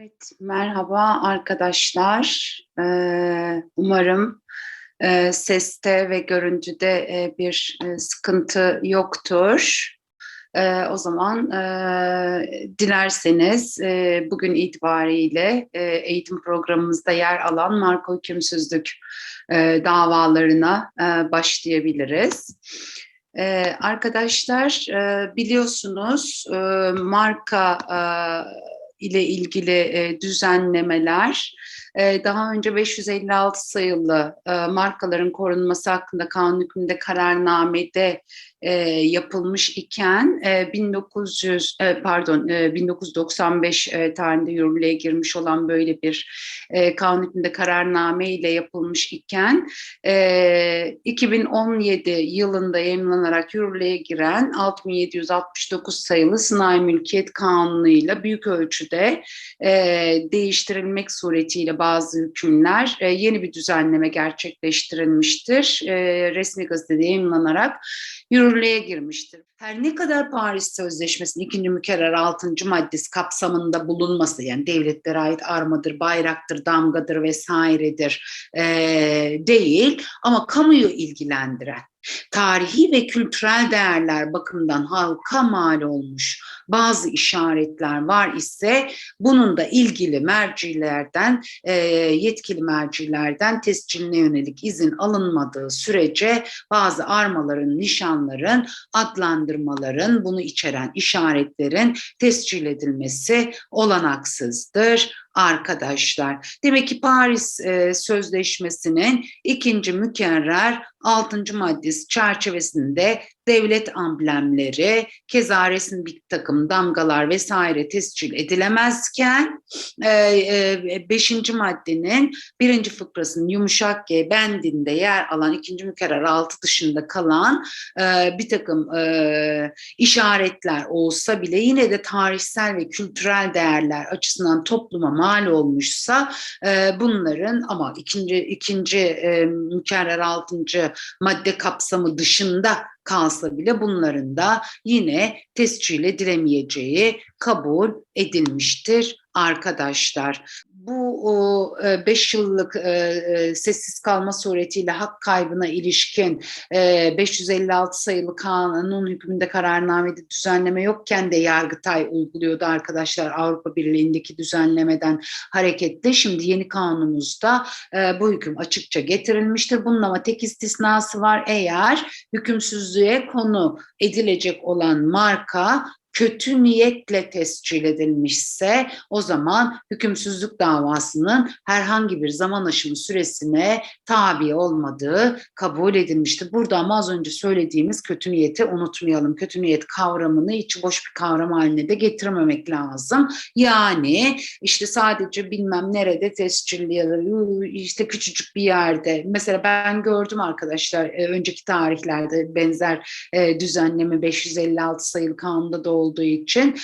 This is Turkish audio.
Evet, merhaba arkadaşlar. Ee, umarım e, seste ve görüntüde e, bir e, sıkıntı yoktur. E, o zaman dilerseniz bugün itibariyle eğitim programımızda yer alan marka hükümsüzlük davalarına başlayabiliriz. Ee, arkadaşlar e, biliyorsunuz e, marka e, ile ilgili e, düzenlemeler. E, daha önce 556 sayılı e, markaların korunması hakkında kanun hükmünde kararnamede e, yapılmış iken e, 1900 e, pardon e, 1995 e, tarihinde yürürlüğe girmiş olan böyle bir e, kanun hükmünde kararname ile yapılmış iken e, 2017 yılında yayınlanarak yürürlüğe giren 6769 sayılı Sınai Mülkiyet Kanunu ile büyük ölçüde e, değiştirilmek suretiyle bazı hükümler e, yeni bir düzenleme gerçekleştirilmiştir. E, resmi gazetede yayınlanarak yürürlüğe girmiştir. Her ne kadar Paris Sözleşmesi'nin ikinci mükerrer altıncı maddesi kapsamında bulunması yani devletlere ait armadır, bayraktır, damgadır vesairedir e, değil ama kamuyu ilgilendiren tarihi ve kültürel değerler bakımından halka mal olmuş bazı işaretler var ise bunun da ilgili mercilerden, e, yetkili mercilerden tesciline yönelik izin alınmadığı sürece bazı armaların, nişanların, adlandırmaların, bunu içeren işaretlerin tescil edilmesi olanaksızdır arkadaşlar. Demek ki Paris e, Sözleşmesi'nin ikinci mükerrer altıncı maddesi çerçevesinde devlet amblemleri, keza resim bir takım damgalar vesaire tescil edilemezken e, e, beşinci maddenin birinci fıkrasının yumuşak G bendinde yer alan ikinci mükerrer altı dışında kalan e, bir takım e, işaretler olsa bile yine de tarihsel ve kültürel değerler açısından topluma mal olmuşsa e, bunların ama ikinci ikinci e, mükerrer altıncı madde kapsamı dışında kalsa bile bunların da yine tescil edilemeyeceği kabul edilmiştir arkadaşlar. Bu 5 yıllık e, e, sessiz kalma suretiyle hak kaybına ilişkin e, 556 sayılı kanun hükmünde kararnamede düzenleme yokken de Yargıtay uyguluyordu arkadaşlar Avrupa Birliği'ndeki düzenlemeden hareketle. Şimdi yeni kanunumuzda e, bu hüküm açıkça getirilmiştir. Bunun ama tek istisnası var eğer hükümsüzlüğe konu edilecek olan marka kötü niyetle tescil edilmişse o zaman hükümsüzlük davasının herhangi bir zaman aşımı süresine tabi olmadığı kabul edilmiştir. Burada ama az önce söylediğimiz kötü niyeti unutmayalım. Kötü niyet kavramını hiç boş bir kavram haline de getirmemek lazım. Yani işte sadece bilmem nerede tescilli ya da işte küçücük bir yerde. Mesela ben gördüm arkadaşlar e, önceki tarihlerde benzer e, düzenleme 556 sayılı kanunda da olduğu için